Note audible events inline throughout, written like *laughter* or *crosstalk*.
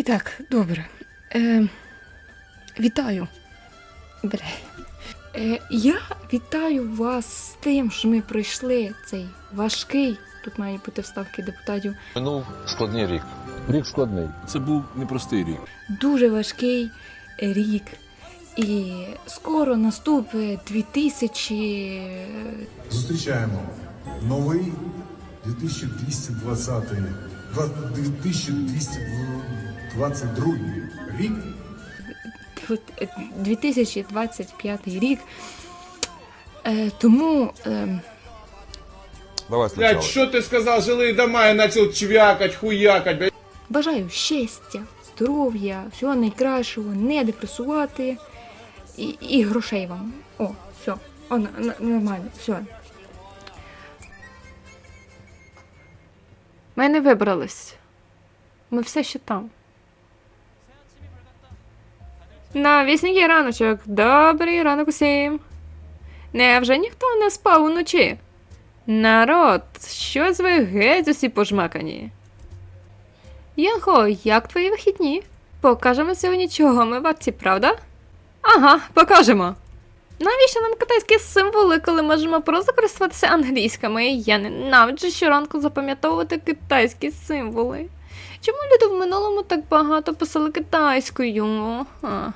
І так, добре. Е, Вітаю. Бля. Е, Я вітаю вас з тим, що ми пройшли цей важкий. Тут має бути вставки депутатів. Минув складний рік. Рік складний. Це був непростий рік. Дуже важкий рік. І скоро наступить 2000... Зустрічаємо новий 2220 2220 2022 рік. 2025 е, рік. Е, тому. Е, Давай сначала. Блядь, что ты сказал, жилые дома, и почав чвякати, хуякати. Бажаю щастя, здоров'я, всього найкращого, не депресувати і, і грошей вам. О, все, О, н- н- нормально, все. Ми не вибрались. Ми все ще там. Навісненький раночок. Добрий ранок усім. Невже ніхто не спав уночі? Народ, щось ви геть усі пожмакані. Янхо, як твої вихідні? Покажемо сьогодні, чого ми варті, правда? Ага, покажемо. Навіщо нам китайські символи, коли можемо просто користуватися англійськими? Я ненавиджу щоранку запам'ятовувати китайські символи. Чому люди в минулому так багато писали китайською? А.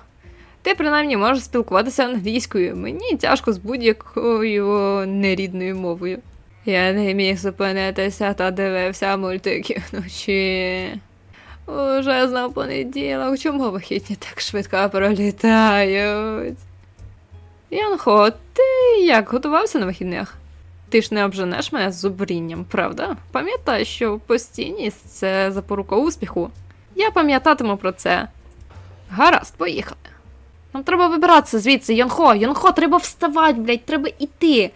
Ти принаймні можеш спілкуватися англійською. Мені тяжко з будь-якою нерідною мовою. Я не міг зупинитися та дивився мультики вночі. Уже знов понеділок, чому вихідні так швидко пролітають? Янхо, ти як готувався на вихідних? Ти ж не обженеш мене з зубрінням, правда? Пам'ятай, що постійність це запорука успіху. Я пам'ятатиму про це. Гаразд, поїхали. Нам треба вибиратися звідси, Йонхо, Йонхо, треба вставати, блядь, треба іти.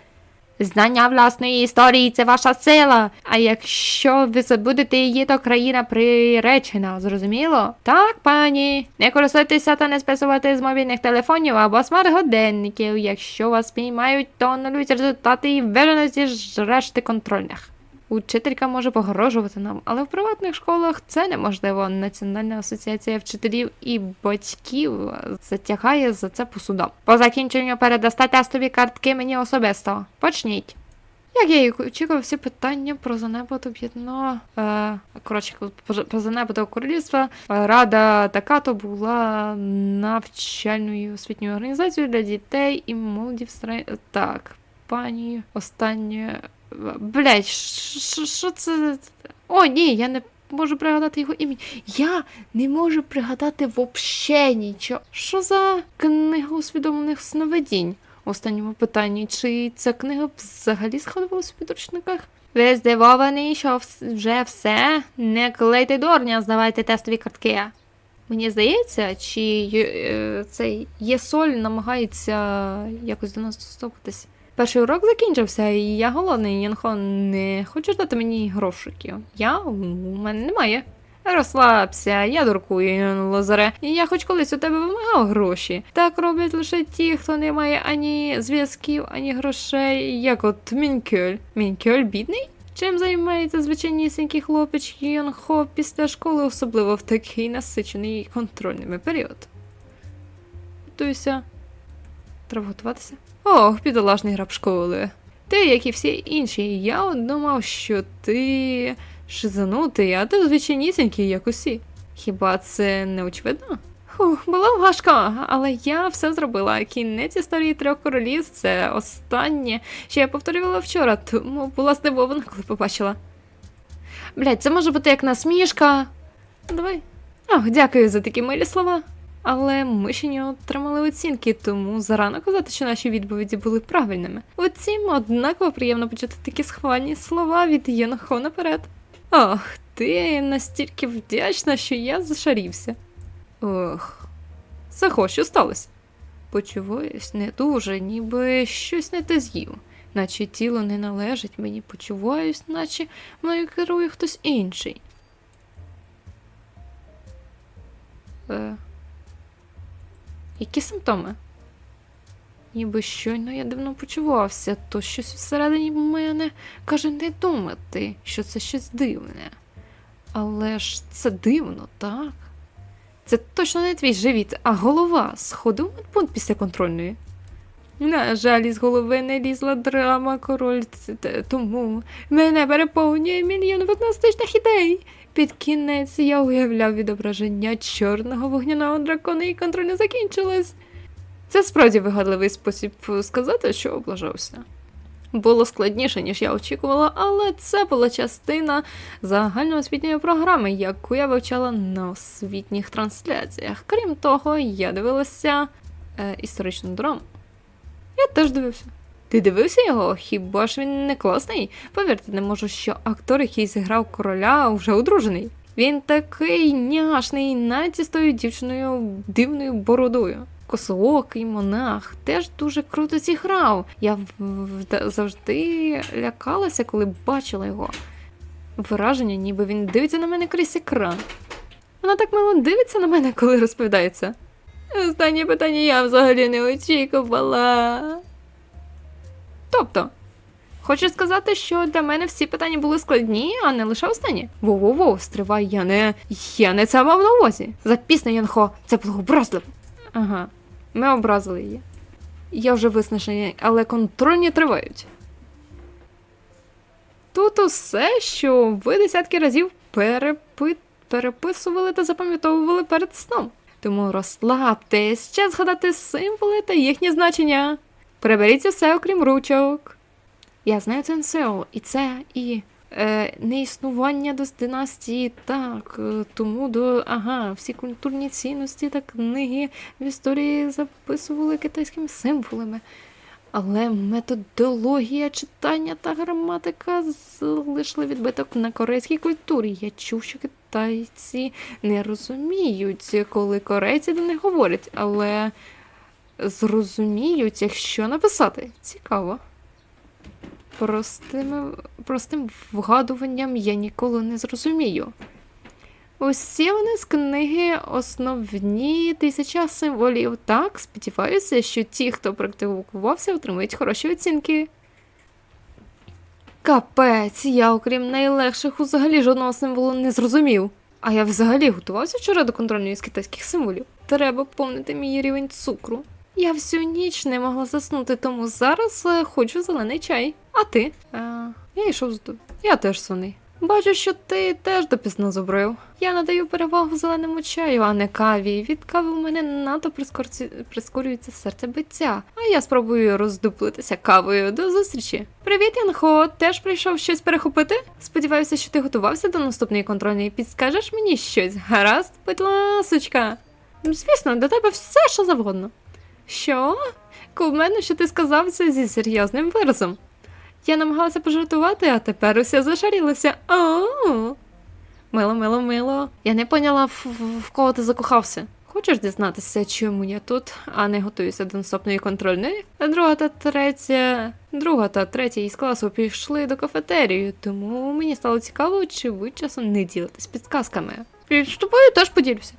Знання власної історії це ваша сила. А якщо ви забудете її, то країна приречена, зрозуміло? Так, пані. Не користуйтеся та не списувати з мобільних телефонів або смарт-годинників. Якщо вас піймають, то анулюють результати і виженуть зі решти контрольних. Учителька може погрожувати нам, але в приватних школах це неможливо. Національна асоціація вчителів і батьків затягає за це по. По закінченню передасте тестові картки мені особисто. Почніть. Як я і очікував, всі питання про занепад об'єднано. Е, коротше, про- занепад королівства. Рада Такато була навчальною освітньою організацією для дітей і молоді в страні. Так, пані, останнє. Блять, що це? О, ні, я не можу пригадати його ім'я. Я не можу пригадати вообще нічого. Що за книга усвідомлених сновидінь? У останньому питанні, чи ця книга взагалі згадувалась у підручниках? Ви здивовані, що вже все? Не клейте дурня, здавайте тестові картки. Мені здається, чи е, цей єсоль намагається якось до нас достукатись. Перший урок закінчився, і я голодний, Янхо, не хочеш дати мені грошиків? Я у мене немає. Розслабся, я дуркую, Лазаре. І я хоч колись у тебе вимагав гроші. Так роблять лише ті, хто не має ані зв'язків, ані грошей, як от Мінкель. Мінкель бідний? Чим займається звичайнісінький хлопець Йонхо після школи, особливо в такий насичений контрольними період? Готуюся. Треба готуватися. Ох, бідолашний раб школи. Ти, як і всі інші, я думав, що ти шизанутий, а ти звичайнісінький, як усі. Хіба це не очевидно? Фух, було важко, але я все зробила. Кінець історії трьох королів це останнє, що я повторювала вчора, тому була здивована, коли побачила. Блять, це може бути як насмішка. Давай. Ох, дякую за такі милі слова. Але ми ще не отримали оцінки, тому зарано казати, що наші відповіді були правильними. Утім, однаково приємно почути такі схвальні слова від Єнохо наперед. Ох, ти настільки вдячна, що я зашарівся. Ох, Сахо, що сталося? Почуваюсь не дуже, ніби щось не те з'їв. Наче тіло не належить мені, почуваюсь, наче мною керує хтось інший. Які симптоми? Ніби щойно я дивно почувався, то щось всередині мене каже не думати, що це щось дивне. Але ж це дивно, так? Це точно не твій живіт, а голова. Сходив медпункт після контрольної. На жаль, із голови не лізла драма король, тому мене переповнює мільйон фантастичних ідей. Під кінець я уявляв відображення чорного вогняного дракона і контроль не закінчилась. Це справді вигадливий спосіб сказати, що облажався. Було складніше, ніж я очікувала, але це була частина загальноосвітньої програми, яку я вивчала на освітніх трансляціях. Крім того, я дивилася е, історичну драму. Я теж дивився. Ти дивився його? Хіба ж він не класний? Повірте, не можу, що актор, який зіграв короля, вже одружений. Він такий няшний, навіть із тою дівчиною дивною бородою. Косоокий монах теж дуже круто зіграв. Я завжди лякалася, коли бачила його. Враження, ніби він дивиться на мене крізь екран. Вона так мило дивиться на мене, коли розповідається. Останнє питання я взагалі не очікувала. Тобто, хочеш сказати, що для мене всі питання були складні, а не лише останні? Воу-воу-воу, стривай, я не. Я не це мав на увазі. Запісне, Янхо, це було образливо. Ага, ми образили її. Я вже виснажений, але контрольні тривають. Тут усе, що ви десятки разів перепи... переписували та запам'ятовували перед сном. Тому розслабтесь, час згадати символи та їхні значення. Приберіть усе, окрім ручок. Я знаю цей і це, і е, неіснування до династії, так, е, тому до ага, всі культурні цінності та книги в історії записували китайськими символами. Але методологія читання та граматика залишили відбиток на корейській культурі. Я чув, що китайці не розуміють, коли корейці до них говорять, але зрозуміють, якщо написати. Цікаво. Простим, простим вгадуванням я ніколи не зрозумію. Усі вони з книги основні тисяча символів. Так, сподіваюся, що ті, хто практикувався, отримують хороші оцінки. Капець, я, окрім найлегших, взагалі жодного символу не зрозумів. А я взагалі готувався вчора до контрольної з китайських символів. Треба помнити мій рівень цукру. Я всю ніч не могла заснути, тому зараз е, хочу зелений чай. А ти? Е, я йшов з Я теж сонний. Бачу, що ти теж допізно зубрив. Я надаю перевагу зеленому чаю, а не каві. Від кави у мене надто прискорці... прискорюється серцебиття. А я спробую роздуплитися кавою. До зустрічі. Привіт, Янхо. Теж прийшов щось перехопити? Сподіваюся, що ти готувався до наступної контрольної. Підскажеш мені щось? Гаразд, будь ласочка. Звісно, до тебе все, що завгодно. Що? Кумено, що ти сказав це зі серйозним виразом. Я намагалася пожартувати, а тепер усе зашарілося. О. Мило, мило, мило. Я не поняла, в, кого ти закохався. Хочеш дізнатися, чому я тут, а не готуюся до наступної контрольної? Друга та третя. Друга та третя із класу пішли до кафетерії, тому мені стало цікаво, чи ви часом не ділитесь підсказками. І з тобою теж поділюся.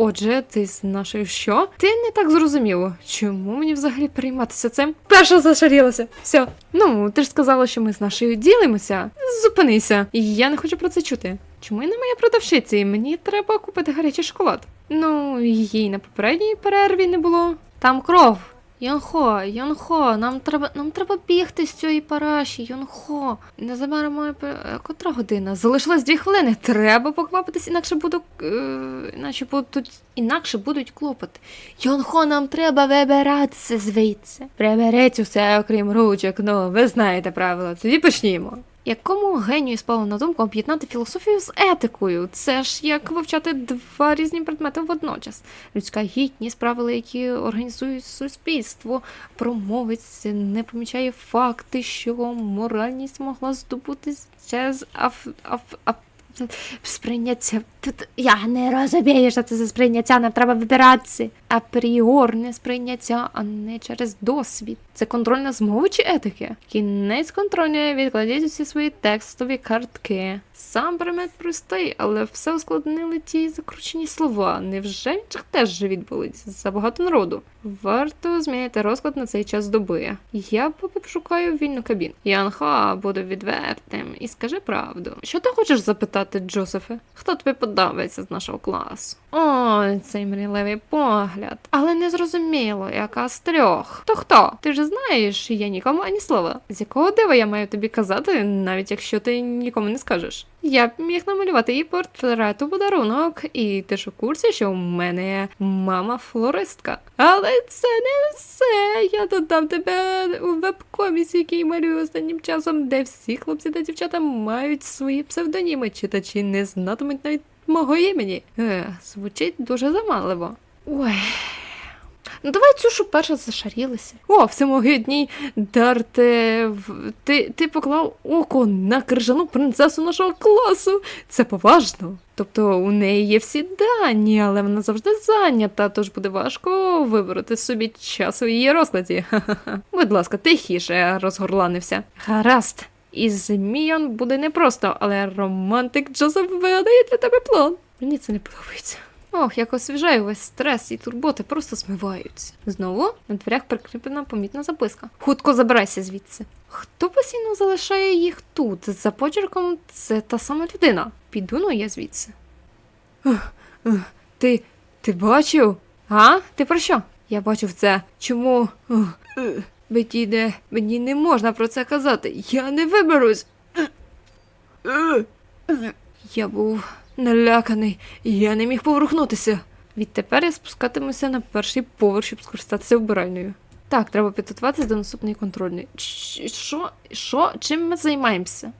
Отже, ти з нашою що? Ти не так зрозуміло. Чому мені взагалі перейматися цим? Перша зашарілася. Все. Ну, ти ж сказала, що ми з нашою ділимося. Зупинися. Я не хочу про це чути. Чому я продавщиця, і Мені треба купити гарячий шоколад. Ну, її на попередній перерві не було. Там кров. Йонхо, Йонхо, нам треба нам треба бігти з цієї параші, Йонхо. Незабаром має е, котра година. Залишилось дві хвилини. Треба поквапитись, інакше буду. Е, іначе будуть інакше будуть клопоти. Йонхо, нам треба вибиратися звідси. Приберіть усе, окрім ручок. Ну, ви знаєте правила. Тоді почнімо. Якому генію спало на думку об'єднати філософію з етикою? Це ж як вивчати два різні предмети водночас. Людська гідність, правила, які організують суспільство, промовець не помічає факти, що моральність могла здобутися через аф, аф, аф, сприйняття. Тут я не розумію, що це за сприйняття, нам треба вибиратися. Апріорне сприйняття, а не через досвід. Це контрольна з мови чи етики? Кінець контрольної відкладіть усі свої текстові картки. Сам предмет простий, але все ускладнили ті закручені слова. Невже в інших теж живіт болить? Забагато народу. Варто змінити розклад на цей час доби. Я поки пошукаю вільну кабіну. Янха, буду відвертим і скажи правду. Що ти хочеш запитати, Джозефе? Хто тобі подобається з нашого класу? Ой, цей мрійливий погляд. Але не зрозуміло, яка з трьох. То хто? Ти ж знаєш, я нікому ані слова. З якого дива я маю тобі казати, навіть якщо ти нікому не скажеш. Я б міг намалювати їй портрет у подарунок, і ти ж у курсі, що у мене мама флористка. Але це не все. Я додам тебе у веб-комісі, який малюю останнім часом, де всі хлопці та дівчата мають свої псевдоніми. Читачі не знатимуть навіть мого імені. Е, звучить дуже заманливо. Ой. Ну, давай цю, що перша зашарілася. О, всемогидній Дарте, ти, ти поклав око на крижану принцесу нашого класу. Це поважно. Тобто у неї є всі дані, але вона завжди зайнята, тож буде важко вибрати собі час у її розкладі. *laughs* Будь ласка, тихіше, розгорланився. Гаразд. Із Міон буде непросто, але романтик Джозеф вигадає для тебе план. Мені це не подобається. Ох, як освіжаю весь стрес і турботи просто змиваються. Знову на дверях прикріплена помітна записка. Хутко забирайся звідси. Хто постійно залишає їх тут? За почерком це та сама людина. Піду ну я звідси. Ти. ти бачив? А? Ти про що? Я бачив це. Чому? Ух, е, мені не можна про це казати. Я не виберусь. Я був наляканий, я не міг поворухнутися. Відтепер я спускатимуся на перший поверх, щоб скористатися вбиральнею. Так, треба підготуватися до наступної контрольної. Що? Що? Чим ми займаємося?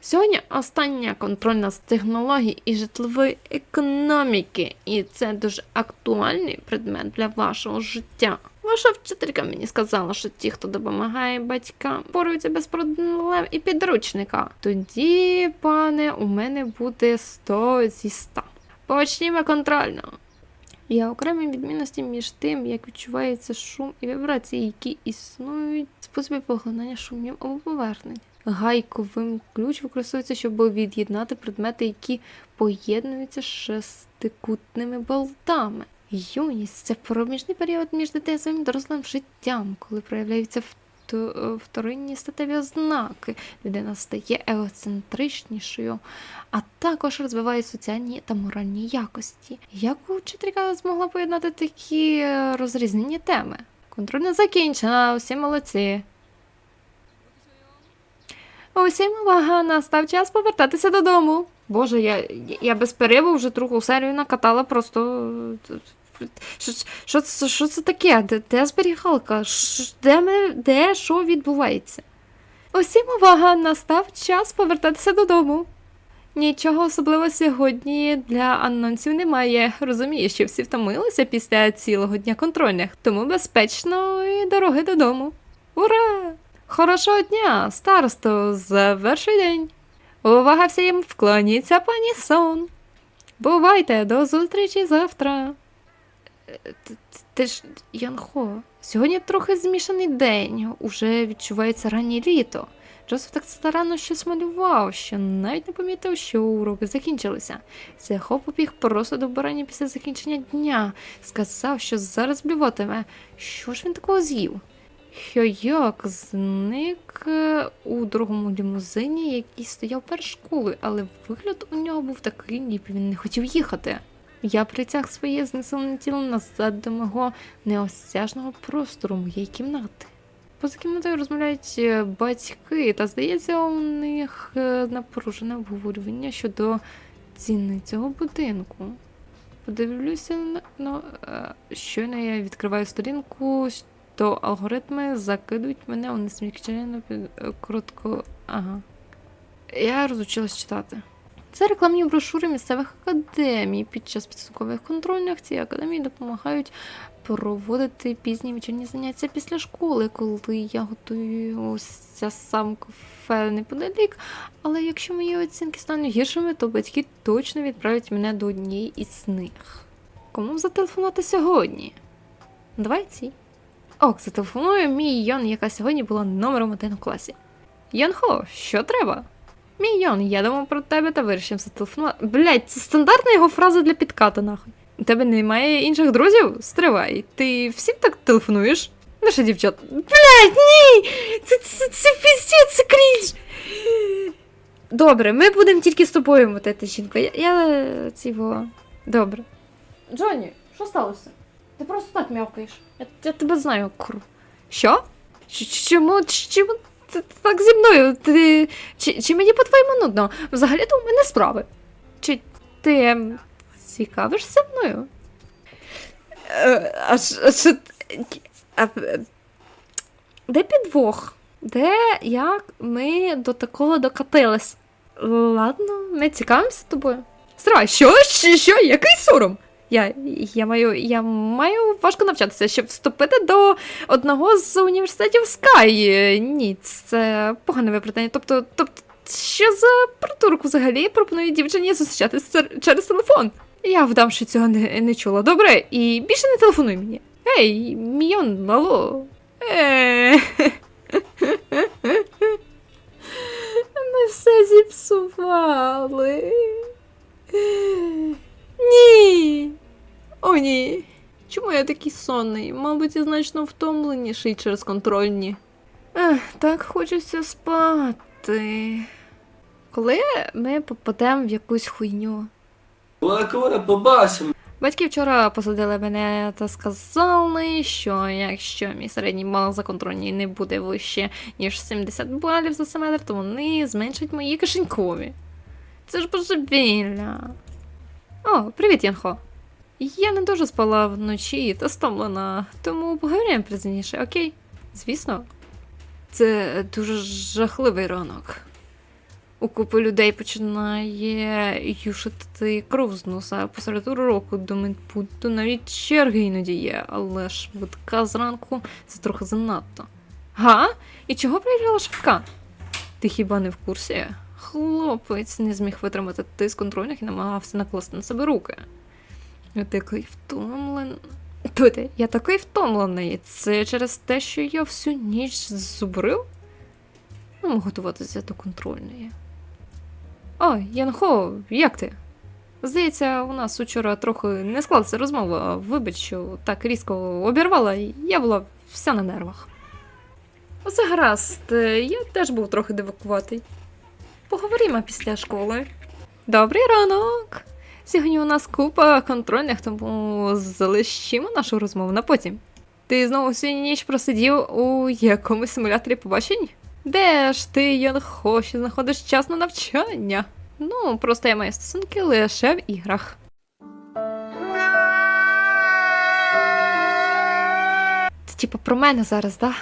Сьогодні остання контрольна з технологій і житлової економіки, і це дуже актуальний предмет для вашого життя. Ваша вчителька мені сказала, що ті, хто допомагає батькам, поруються без проблем і підручника. Тоді, пане, у мене буде 100 зі 100. Почнімо контрольно. Є окремі відмінності між тим, як відчувається шум і вібрації, які існують в способі поглинання шумів або повернень. Гайковим ключ використовується, щоб від'єднати предмети, які поєднуються шестикутними болтами. Юність це проміжний період між дитинством і дорослим життям, коли проявляються вторинні статеві ознаки. Людина стає егоцентричнішою, а також розвиває соціальні та моральні якості. Як учителька змогла поєднати такі е, розрізнені теми? Контрольна закінчена, усі молодці. Усім увага, настав час повертатися додому. Боже, я, я без перерву вже другу серію накатала просто. Що, що, це, що це таке? Де, де зберігалка? Ш- Де, ми, де що відбувається? Усім увага, настав час повертатися додому. Нічого особливого сьогодні для анонсів немає. Розумію, що всі втомилися після цілого дня контрольних, тому безпечно і дороги додому. Ура! Хорошого дня, старосто, завершуй день. Увага всім, вклоніться, пані сон. Бувайте, до зустрічі завтра. Е, т- т- Ти ж, Янхо, сьогодні трохи змішаний день, уже відчувається раннє літо. Джозеф так старанно щось малював, що навіть не помітив, що уроки закінчилися. Сяхо побіг просто до вбирання після закінчення дня, сказав, що зараз блюватиме. Що ж він такого з'їв? Хьойок зник е, у другому лімузині, який стояв перед школою, але вигляд у нього був такий, ніби він не хотів їхати. Я притяг своє знесене тіло назад до мого неосяжного простору моєї кімнати. Поза кімнатою розмовляють е, батьки, та здається, у них е, напружене обговорювання щодо ціни цього будинку. Подивлюся ну, е, щойно я відкриваю сторінку, то алгоритми закидують мене у несмікчену під коротко. Ага. Я розучилась читати. Це рекламні брошури місцевих академій. Під час підсумкових контрольних ці академії допомагають проводити пізні вечірні заняття після школи, коли я готуюся сам кафе неподалік. Але якщо мої оцінки стануть гіршими, то батьки точно відправлять мене до однієї із них. Кому зателефонувати сьогодні? Давай ці. Ок, зателефоную мій Йон, яка сьогодні була номером один у класі. Йонхо, що треба? Мій Йон, я думав про тебе та вирішив зателефонувати. Блять, це стандартна його фраза для підкату, нахуй. У тебе немає інших друзів? Стривай. Ти всім так телефонуєш? Наша дівчат. Блять, ні! Це, це, це піздець, це крінж! Добре, ми будемо тільки з тобою мотати, жінко. Я, я цього. Добре. Джонні, що сталося? Ти просто так м'явкаєш. Я, я тебе знаю, кур. Що? Чому, чому ти так зі мною? Ти, чи, чи мені по-твоєму нудно? Взагалі-то у мене справи. Чи ти цікавишся мною? Е, А що. А, де підвох? Де як ми до такого докатились? Ладно, ми цікавимося тобою. Стривай? Що? що? Який сором? Я, я, маю, я маю важко навчатися, щоб вступити до одного з університетів Sky. Ні, це погане виправдання. Тобто, тобто, що за притурок взагалі пропонує дівчині зустрічатися через телефон? Я вдам, що цього не, не чула. Добре, і більше не телефонуй мені. Ей, Міон, алло. Е. *laughs* Ми все зіпсували. Ні. О, ні. Чому я такий сонний? Мабуть, я значно втомленіший через контрольні. Ех, так хочеться спати. Коли ми попадемо в якусь хуйню? Коли побачимо. Батьки вчора посадили мене та сказали, що якщо мій середній бал за контрольні не буде вище, ніж 70 балів за семестр, то вони зменшать мої кишенькові. Це ж божевілля. О, привіт, Янхо. Я не дуже спала вночі та стомлена, тому поговоримо пізніше, окей? Звісно. Це дуже жахливий ранок. У купи людей починає юшити кров з носа посеред уроку до медпункту навіть черги іноді є, але швидка зранку це трохи занадто. Га? І чого приїжджала швидка? Ти хіба не в курсі? Хлопець не зміг витримати тиск контрольних і намагався накласти на себе руки. Я такий втомлений. Туди, я такий втомлений. Це через те, що я всю ніч зубрив? Ну, готуватися до контрольної. О, Янхо, як ти? Здається, у нас учора трохи не склалася розмова. Вибач, що так різко обірвала, я була вся на нервах. Усе гаразд, я теж був трохи дивакуватий. Поговоримо після школи. Добрий ранок! Сьогодні у нас купа контрольних, тому залишимо нашу розмову на потім. Ти знову всю ніч просидів у якомусь симуляторі побачень? Де ж ти, Янхо, що знаходиш час на навчання? Ну, просто я маю стосунки лише в іграх. Це типу про мене зараз, да?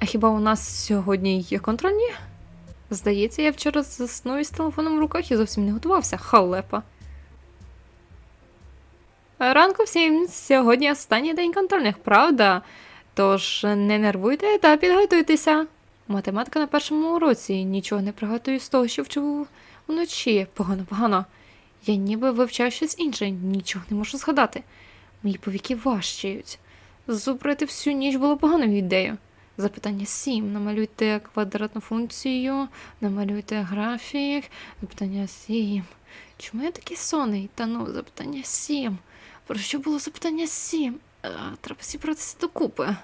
А хіба у нас сьогодні є контрольні? Здається, я вчора заснув із телефоном в руках і зовсім не готувався. Халепа. Ранку всім сьогодні останній день контрольних, правда? Тож не нервуйте та підготуйтеся. Математика на першому уроці. Нічого не приготую з того, що вчив вночі. Погано, погано. Я ніби вивчав щось інше, нічого не можу згадати. Мої повіки важчають. Зубрити всю ніч було поганою ідеєю. Запитання 7. Намалюйте квадратну функцію, намалюйте графік. Запитання 7. Чому я такий сонний? Та ну, запитання 7. Про що було запитання 7? А, треба зібратися докупи.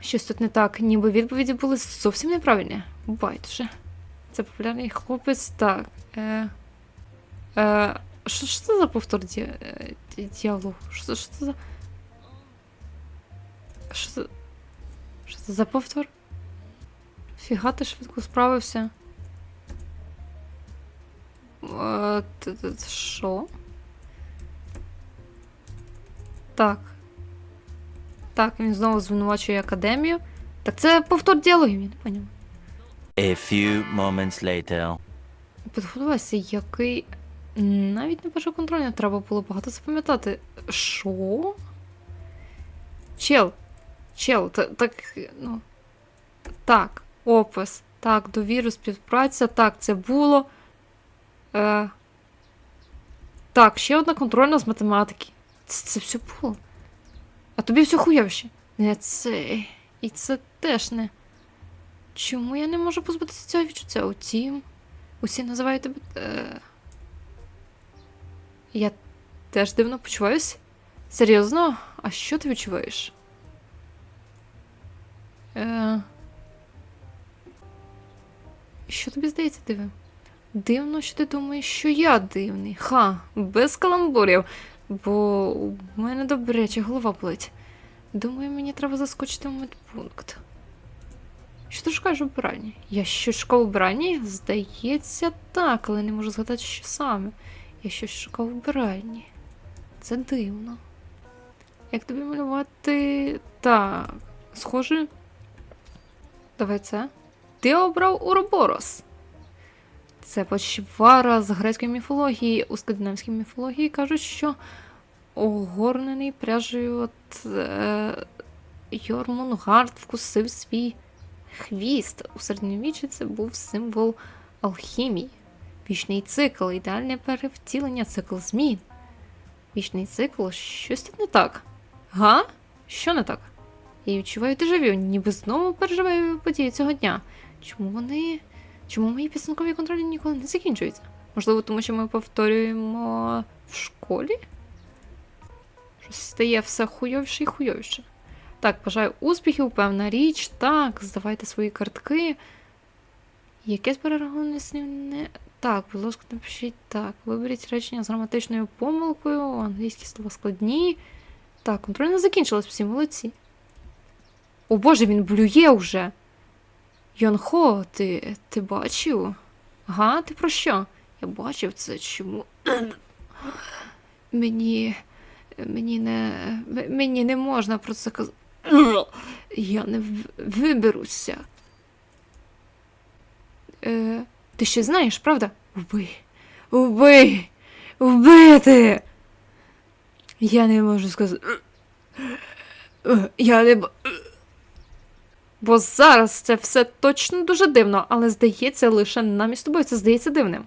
Щось тут не так, ніби відповіді були зовсім неправильні. Байдуже. Це популярний хлопець, так. Е, е, що, що це за повтор ді, е, діалогу? Що, це за. Що це. Що це за повтор? Фіга ти швидко справився. Е, Що? Так. Так, він знову звинувачує академію. Так це повтор діалогів, я не поняв. A few moments later. Підготувався, який. Навіть на першу контрольну треба було багато запам'ятати. Що? Чел. Чел, та- так. Ну. Так, опис. Так, довіру, співпраця. Так, це було. Е... Так, ще одна контрольна з математики. Це, це все було. А тобі все хуявище. Не це. І це теж не. Чому я не можу позбутися цього відчуття? Утім. Усі називають тебе. Е... Я теж дивно почуваюся. Серйозно? А що ти відчуваєш? Е... Що тобі здається дивним? Дивно, що ти думаєш, що я дивний. Ха, без каламбурів. Бо у мене добряче голова болить. Думаю, мені треба заскочити в медпункт. Що ти шукаєш у вбранні? Я щось шукав у вбранні? Здається, так, але не можу згадати, що саме. Я щось шукав у вбранні. Це дивно. Як тобі малювати? Так, схоже. Давай це. Ти обрав Уроборос. Це почвара з грецької міфології. У скандинавській міфології кажуть, що огорнений пряжею от е, Йормунгард вкусив свій хвіст. У середньовіччі це був символ алхімії. Вічний цикл, ідеальне перевтілення, цикл змін. Вічний цикл, щось тут не так. Га? Що не так? Я відчуваю дежавю, ніби знову переживаю події цього дня. Чому вони. Чому мої підсумкові контролі ніколи не закінчуються? Можливо, тому що ми повторюємо в школі? Щось стає все хуйовіше і хуйовіше. Так, бажаю успіхів, певна річ. Так, здавайте свої картки. Якесь перераховане... Так, будь ласка, напишіть так. Виберіть речення з граматичною помилкою, англійські слова складні. Так, контроль не закінчилась, всі молодці. О боже, він блює вже. Йонхо, ти, ти бачив? Га, ти про що? Я бачив це чому. мені. Мені не. Мені не можна про це казати. Я не виберуся. Е, ти ще знаєш, правда? Вбий. Вбий! Вбити! Я не можу сказати. Я не. Бо зараз це все точно дуже дивно, але здається, лише нам із тобою це здається дивним.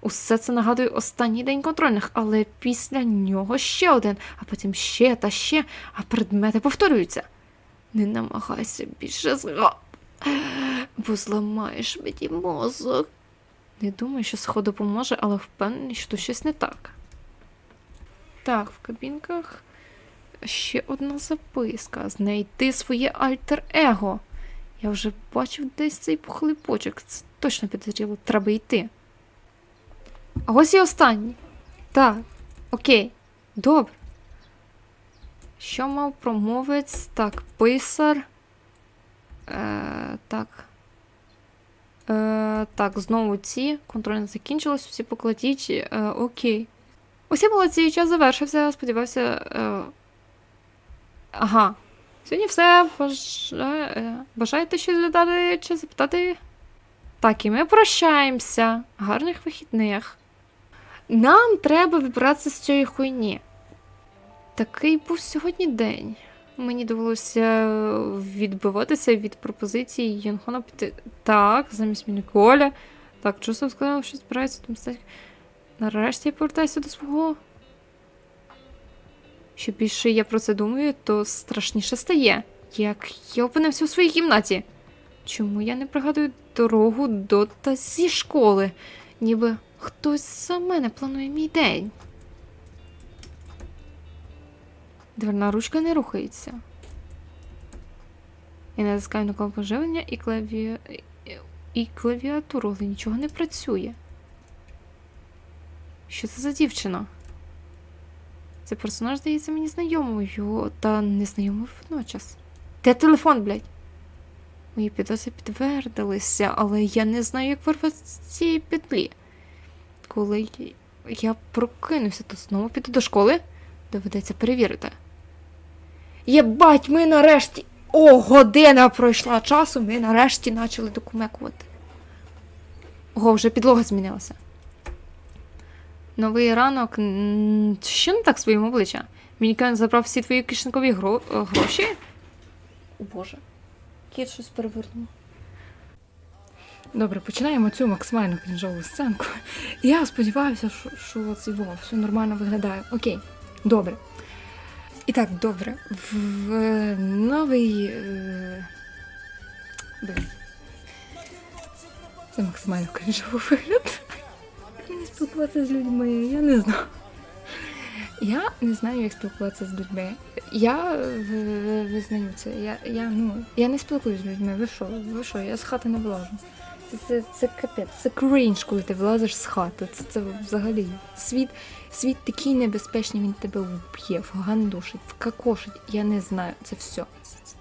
Усе це нагадує останній день контрольних, але після нього ще один, а потім ще та ще, а предмети повторюються. Не намагайся більше зга. Бо зламаєш мені мозок. Не думаю, що сход допоможе, але впевнений, що щось не так. Так, в кабінках ще одна записка. Знайти своє альтер-его. Я вже бачив десь цей похлипочок. Це точно підозріло, треба йти. А ось і останній. Так, окей, добре. Що мав промовець? Так, писар. Е, так. Е, так, знову ці. Контроль не закінчилось, всі покладіть. Е, окей. Усі молодці, час завершився. Сподівався. Е, ага. Сьогодні все. Е, Бажаєте щось додати чи запитати? Так, і ми прощаємося. Гарних вихідних. Нам треба вибратися з цієї хуйні. Такий був сьогодні день. Мені довелося відбиватися від пропозиції Янхона піти. Так, замість мене Коля. Так, Джосеф сказав, що збирається там стати. Нарешті я повертаюся до свого. Що більше я про це думаю, то страшніше стає. Як я опинився у своїй кімнаті. Чому я не пригадую дорогу до та зі школи? Ніби хтось за мене планує мій день. Дверна ручка не рухається. Я натискаю на кнопку живлення і, клаві... і клавіатуру, але нічого не працює. Що це за дівчина? Цей персонаж здається мені знайомою, та незнайомою водночас. Де телефон, блядь? Мої підозри підтвердилися, але я не знаю, як вирватися з цієї петлі. Коли я прокинуся, то знову піду до школи. Доведеться перевірити. Єбать, ми нарешті. О, година пройшла часу, ми нарешті почали докумекувати. Ого, вже підлога змінилася. Новий ранок. Що не так з твоїм обличчям? Мінікен забрав всі твої кишенькові гро... гроші? О Боже. Кіт щось перевернув. Добре, починаємо цю максимально крінжову сценку. Я сподіваюся, що, що це во, все нормально виглядає. Окей, добре. І так, добре. В, в новий. Е... Це максимально крінжовий вигляд. Мені спілкуватися з людьми, я не знаю. Я не знаю, як спілкуватися з людьми. Я в- визнаю це. Я, я, ну, я не спілкуюся з людьми. Ви що? Ви що? Я з хати не вилажу. Це, це, це капець, це крінж, коли ти влазиш з хати. Це, це взагалі. Світ, світ такий небезпечний, він тебе вб'є, вгандушить, вкакошить. Я не знаю, це все. Це, це,